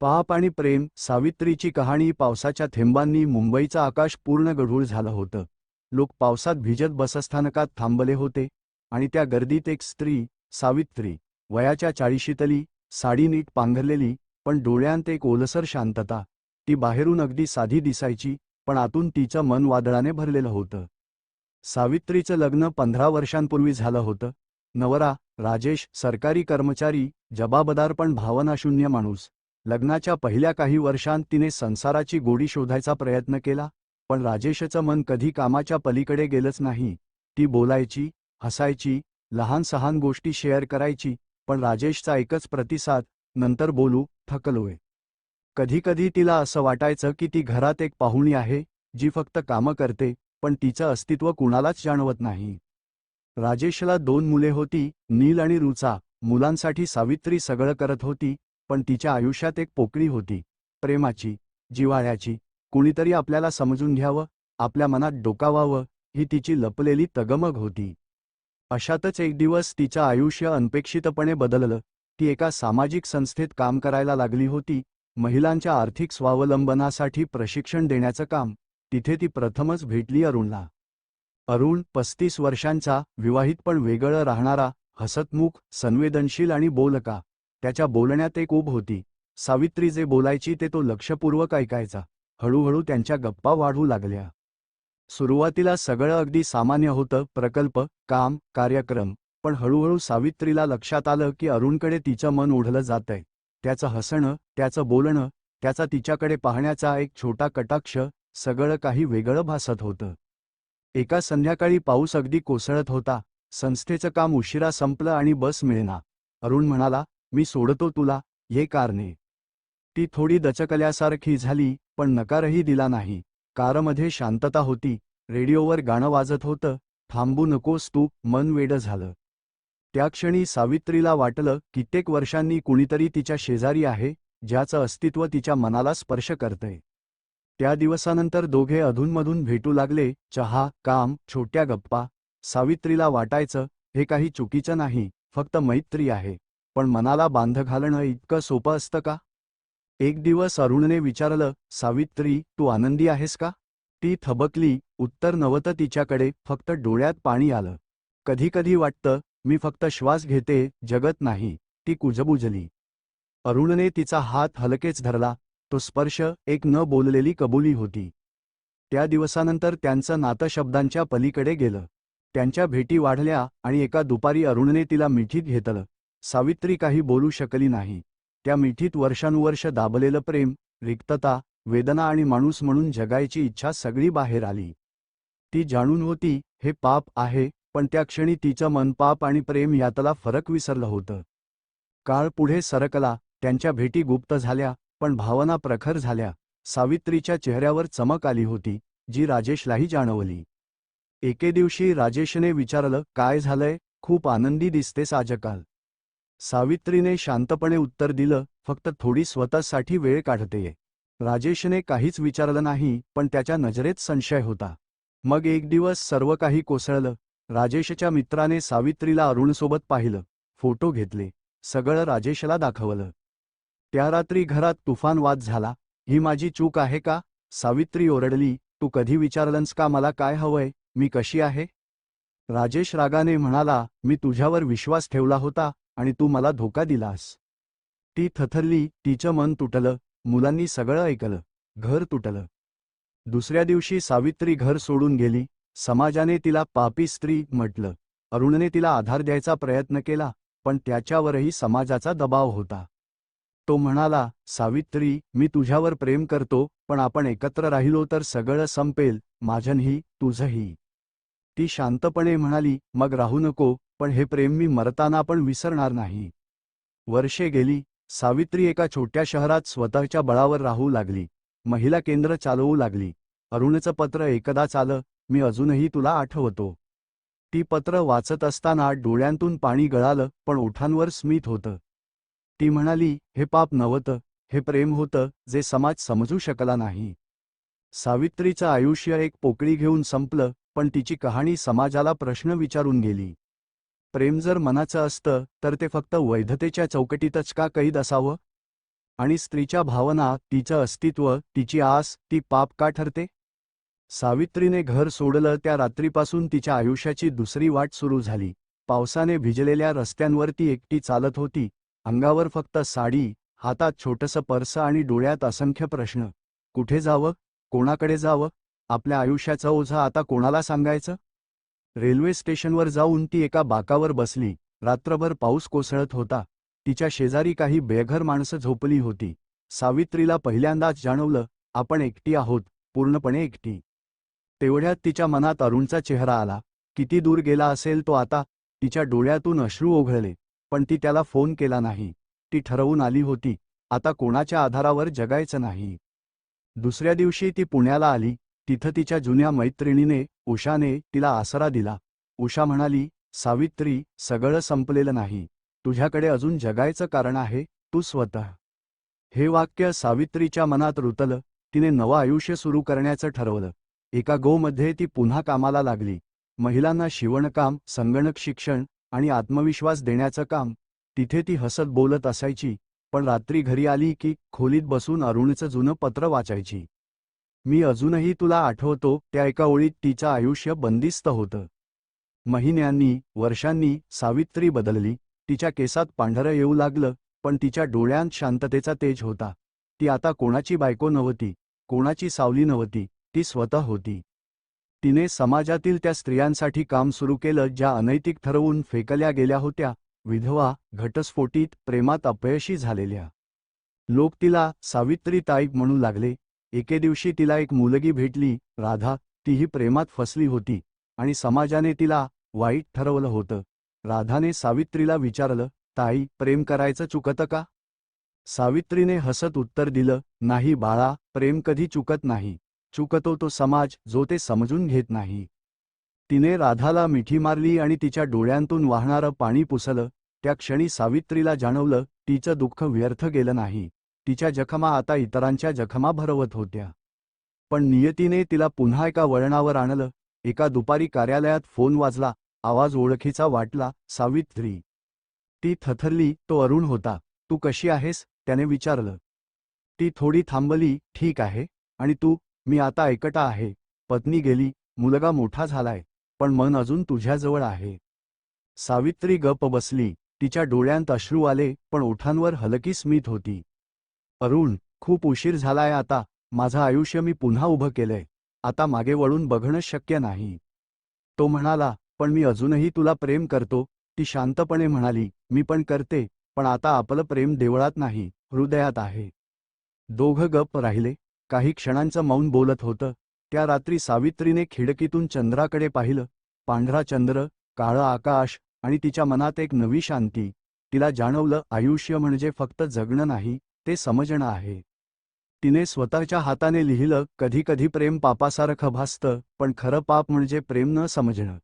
पाप आणि प्रेम सावित्रीची कहाणी पावसाच्या थेंबांनी मुंबईचं आकाश पूर्ण गढूळ झालं होतं. लोक पावसात भिजत बसस्थानकात थांबले होते आणि त्या गर्दीत एक स्त्री सावित्री वयाच्या चाळीशीतली साडी नीट पांघरलेली पण डोळ्यांत एक ओलसर शांतता. ती बाहेरून अगदी साधी दिसायची पण आतून तिचं मन वादळाने भरलेलं होतं. सावित्रीचं लग्न पंधरा वर्षांपूर्वी झालं होतं. नवरा राजेश सरकारी कर्मचारी जबाबदार पण भावनाशून्य माणूस. लग्नाच्या पहिल्या काही वर्षांत तिने संसाराची गोडी शोधायचा प्रयत्न केला पण राजेशचं मन कधी कामाच्या पलीकडे गेलंच नाही. ती बोलायची हसायची लहान सहान गोष्टी शेअर करायची पण राजेशचा एकच प्रतिसाद नंतर बोलू थकलोय. कधीकधी तिला असं वाटायचं की ती घरात एक पाहुणी आहे जी फक्त कामं करते पण तिचं अस्तित्व कुणालाच जाणवत नाही. राजेशला दोन मुले होती नील आणि रुचा. मुलांसाठी सावित्री सगळं करत होती पण तिच्या आयुष्यात एक पोकळी होती. प्रेमाची जिव्हाळ्याची कुणीतरी आपल्याला समजून घ्यावं आपल्या मनात डोकावावं ही तिची लपलेली तगमग होती. अशातच एक दिवस तिचं आयुष्य अनपेक्षितपणे बदललं. ती एका सामाजिक संस्थेत काम करायला लागली होती. महिलांच्या आर्थिक स्वावलंबनासाठी प्रशिक्षण देण्याचं काम. तिथे ती प्रथमच भेटली अरुणला. अरुण पस्तीस वर्षांचा विवाहित पण वेगळं राहणारा हसतमुख संवेदनशील आणि बोलका. त्याच्या बोलण्यात एक ऊब होती. सावित्री जे बोलायची ते तो लक्षपूर्वक ऐकायचा. हळूहळू त्यांच्या गप्पा वाढू लागल्या. सुरुवातीला सगळं अगदी सामान्य होतं प्रकल्प काम कार्यक्रम पण हळूहळू सावित्रीला लक्षात आलं की अरुणकडे तिचं मन ओढलं जातंय. त्याचं हसणं त्याचं बोलणं त्याचा तिच्याकडे पाहण्याचा एक छोटा कटाक्ष सगळं काही वेगळं भासत होतं. एका संध्याकाळी पाऊस अगदी कोसळत होता. संस्थेचं काम उशिरा संपलं आणि बस मिळेना. अरुण म्हणाला मी सोडतो तुला ये कारने ती थोडी दचकल्यासारखी झाली पण नकारही दिला नाही. कारमध्ये शांतता होती रेडिओवर गाणं वाजत होतं थांबू नकोस तू मन वेडं झालं. त्या क्षणी सावित्रीला वाटलं कित्येक वर्षांनी कुणीतरी तिच्या शेजारी आहे ज्याचं अस्तित्व तिच्या मनाला स्पर्श करतंय. त्या दिवसानंतर दोघे अधूनमधून भेटू लागले चहा काम छोट्या गप्पा. सावित्रीला वाटायचं हे काही चुकीचं नाही फक्त मैत्री आहे. पण मनाला बांध घालणं इतकं सोपं असतं का? एक दिवस अरुणने विचारलं सावित्री तू आनंदी आहेस का? ती थबकली उत्तर नव्हतं तिच्याकडे फक्त डोळ्यात पाणी आलं. कधीकधी वाटतं मी फक्त श्वास घेते जगत नाही ती कुजबुजली. अरुणने तिचा हात हलकेच धरला तो स्पर्श एक न बोललेली कबुली होती. त्या दिवसानंतर त्यांचं नातं शब्दांच्या पलीकडे गेलं. त्यांच्या भेटी वाढल्या आणि एका दुपारी अरुणने तिला मिठीत घेतलं. सावित्री काही बोलू शकली नाही. त्या मिठीत वर्षानुवर्ष दाबलेलं प्रेम रिक्तता वेदना आणि माणूस म्हणून जगायची इच्छा सगळी बाहेर आली. ती जाणून होती हे पाप आहे पण त्या क्षणी तिचं मन पाप आणि प्रेम यातला फरक विसरलं होतं. काळ पुढे सरकला त्यांच्या भेटी गुप्त झाल्या पण भावना प्रखर झाल्या. सावित्रीच्या चेहऱ्यावर चमक आली होती जी राजेशलाही जाणवली. एके दिवशी राजेशने विचारलं काय झालंय? खूप आनंदी दिसतेस आजकाल. सावित्रीने शांतपणे उत्तर दिलं फक्त थोडी स्वतःसाठी वेळ काढतेय राजेशने काहीच विचारलं नाही पण त्याच्या नजरेत संशय होता. मग एक दिवस सर्व काही कोसळलं. राजेशच्या मित्राने सावित्रीला अरुणसोबत पाहिलं. फोटो घेतले. सगळं राजेशला दाखवलं. त्या रात्री घरात तुफान वाद झाला. ही माझी चूक आहे का? सावित्री ओरडली तू कधी विचारलंस का मला काय हवंय? मी कशी आहे? राजेश रागाने म्हणाला मी तुझ्यावर विश्वास ठेवला होता. आणि तू मला धोका दिलास. ती थथरली तिचं मन तुटलं मुलांनी सगळं ऐकलं घर तुटलं. दुसऱ्या दिवशी सावित्री घर सोडून गेली समाजाने तिला पापी स्त्री म्हटलं अरुणने तिला आधार द्यायचा प्रयत्न केला पण त्याच्यावरही समाजाचा दबाव होता. तो म्हणाला सावित्री मी तुझ्यावर प्रेम करतो पण आपण एकत्र राहिलो तर सगळं संपेल माझंही तुझंही. ती शांतपणे म्हणाली मग राहू नको पण हे प्रेम मी मरताना पण विसरणार नाही. वर्षे गेली सावित्री एका छोट्या शहरात स्वतःच्या बळावर राहू लागली महिला केंद्र चालवू लागली अरुणचं पत्र एकदाच आलं मी अजूनही तुला आठवतो. ती पत्र वाचत असताना डोळ्यांतून पाणी गळालं पण ओठांवर स्मित होतं. ती म्हणाली हे पाप नव्हतं हे प्रेम होतं जे समाज समजू शकला नाही. सावित्रीचं आयुष्य एक पोकळी घेऊन संपलं पण तिची कहाणी समाजाला प्रश्न विचारून गेली. प्रेम जर मनाचं असतं तर ते फक्त वैधतेच्या चौकटीतच का कैद असावं? आणि स्त्रीच्या भावना तिचं अस्तित्व तिची आस ती पाप का ठरते? सावित्रीने घर सोडलं त्या रात्रीपासून तिच्या आयुष्याची दुसरी वाट सुरू झाली. पावसाने भिजलेल्या रस्त्यांवर ती एकटी चालत होती. अंगावर फक्त साडी हातात छोटंसं पर्स आणि डोळ्यात असंख्य प्रश्न. कुठे जावं? कोणाकडे जावं? आपल्या आयुष्याचं ओझं आता कोणाला सांगायचं? रेल्वे स्टेशनवर जाऊन ती एका बाकावर बसली. रात्रभर पाऊस कोसळत होता. तिच्या शेजारी काही बेघर माणसं झोपली होती. सावित्रीला पहिल्यांदाच जाणवलं आपण एकटी आहोत पूर्णपणे एकटी. तेवढ्यात तिच्या मनात अरुणचा चेहरा आला. किती दूर गेला असेल तो आता? तिच्या डोळ्यातून अश्रू ओघळले पण ती त्याला फोन केला नाही. ती ठरवून आली होती आता कोणाच्या आधारावर जगायचं नाही. दुसऱ्या दिवशी ती पुण्याला आली. तिथं तिच्या जुन्या मैत्रिणीने उषाने तिला आसरा दिला. उषा म्हणाली सावित्री सगळं संपलेलं नाही. तुझ्याकडे अजून जगायचं कारण आहे तू स्वतः. हे वाक्य सावित्रीच्या मनात रुतलं तिने नवं आयुष्य सुरू करण्याचं ठरवलं. एका गोमध्ये ती पुन्हा कामाला लागली. महिलांना शिवणकाम संगणक शिक्षण आणि आत्मविश्वास देण्याचं काम तिथे ती हसत बोलत असायची पण रात्री घरी आली की खोलीत बसून अरुणचं जुनं पत्र वाचायची. मी अजूनही तुला आठवतो त्या एका ओळीत तिचं आयुष्य बंदिस्त होतं. महिन्यांनी वर्षांनी सावित्री बदलली तिच्या केसात पांढरं येऊ लागलं पण तिच्या डोळ्यांत शांततेचा तेज होता. ती आता कोणाची बायको नव्हती कोणाची सावली नव्हती ती स्वतः होती. तिने समाजातील त्या स्त्रियांसाठी काम सुरू केलं ज्या अनैतिक ठरवून फेकल्या गेल्या होत्या विधवा घटस्फोटीत प्रेमात अपयशी झालेल्या. लोक तिला सावित्री ताईक म्हणू लागले एके दिवशी तिला एक मुलगी भेटली राधा. तीही प्रेमात फसली होती आणि समाजाने तिला वाईट ठरवलं होतं. राधाने सावित्रीला विचारलं ताई प्रेम करायचं चुकतं का? सावित्रीने हसत उत्तर दिलं नाही बाळा प्रेम कधी चुकत नाही. चुकतो तो समाज जो ते समजून घेत नाही. तिने राधाला मिठी मारली आणि तिच्या डोळ्यांतून वाहणारं पाणी पुसलं. त्या क्षणी सावित्रीला जाणवलं तिचं दुःख व्यर्थ गेलं नाही. तिच्या जखमा आता इतरांच्या जखमा भरवत होत्या. पण नियतीने तिला पुन्हा एका वळणावर आणलं. एका दुपारी कार्यालयात फोन वाजला. आवाज ओळखीचा वाटला. सावित्री. ती थथरली तो अरुण होता. तू कशी आहेस? त्याने विचारलं. ती थोडी थांबली. ठीक आहे. आणि तू? मी आता एकटा आहे. पत्नी गेली. मुलगा मोठा झालाय. पण मन अजून तुझ्याजवळ आहे. सावित्री गप बसली. तिच्या डोळ्यांत अश्रू आले पण ओठांवर हलकी स्मित होती. अरुण खूप उशीर झालाय आता. माझं आयुष्य मी पुन्हा उभं केलंय. आता मागे वळून बघणं शक्य नाही. तो म्हणाला पण मी अजूनही तुला प्रेम करतो. ती शांतपणे म्हणाली मी पण करते पण आता आपलं प्रेम देवळात नाही हृदयात आहे. दोघं गप्प राहिले. काही क्षणांचं मौन बोलत होतं. त्या रात्री सावित्रीने खिडकीतून चंद्राकडे पाहिलं. पांढरा चंद्र काळं आकाश आणि तिच्या मनात एक नवी शांती. तिला जाणवलं आयुष्य म्हणजे फक्त जगणं नाही ते समजणं आहे. तिने स्वतःच्या हाताने लिहिलं कधी कधी प्रेम पापासारखं भासतं पण खरं पाप म्हणजे प्रेम न समजणं.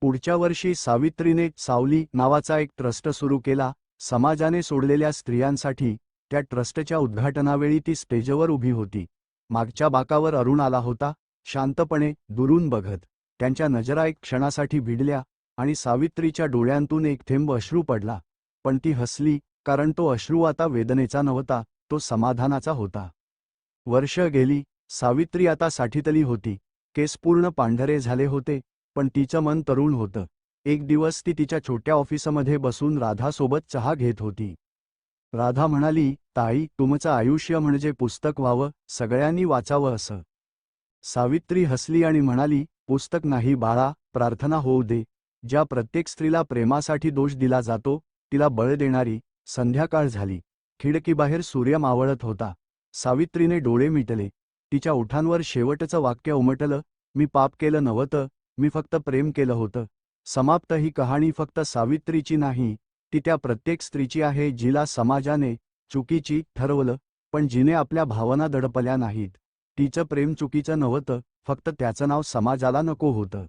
पुढच्या वर्षी सावित्रीने सावली नावाचा एक ट्रस्ट सुरू केला. समाजाने सोडलेल्या स्त्रियांसाठी त्या ट्रस्टच्या उद्घाटनावेळी ती स्टेजवर उभी होती. मागच्या बाकावर अरुण आला होता. शांतपणे दुरून बघत त्यांच्या नजरा एक क्षणासाठी भिडल्या आणि सावित्रीच्या डोळ्यांतून एक थेंब अश्रू पडला. पण ती हसली कारण तो अश्रू आता वेदनेचा नव्हता तो समाधानाचा होता. वर्ष गेली सावित्री आता साठीतली होती. केस पूर्ण पांढरे झाले होते पण तिचं मन तरुण होतं. एक दिवस ती तिच्या छोट्या ऑफिसमध्ये बसून राधासोबत चहा घेत होती. राधा म्हणाली ताई तुमचं आयुष्य म्हणजे पुस्तक व्हावं सगळ्यांनी वाचावं असं. सावित्री हसली आणि म्हणाली पुस्तक नाही बाळा प्रार्थना होऊ दे. ज्या प्रत्येक स्त्रीला प्रेमासाठी दोष दिला जातो तिला बळ देणारी संध्याकाळ झाली. खिडकीबाहेर सूर्य मावळत होता. सावित्रीने डोळे मिटले. तिच्या ओठांवर शेवटचं वाक्य उमटलं मी पाप केलं नव्हतं मी फक्त प्रेम केलं होतं. समाप्त ही कहाणी फक्त सावित्रीची नाही ती त्या प्रत्येक स्त्रीची आहे जिला समाजाने चुकीची ठरवलं पण जिने आपल्या भावना दडपल्या नाहीत. तिचं प्रेम चुकीचं नव्हतं फक्त त्याचं नाव समाजाला नको होतं.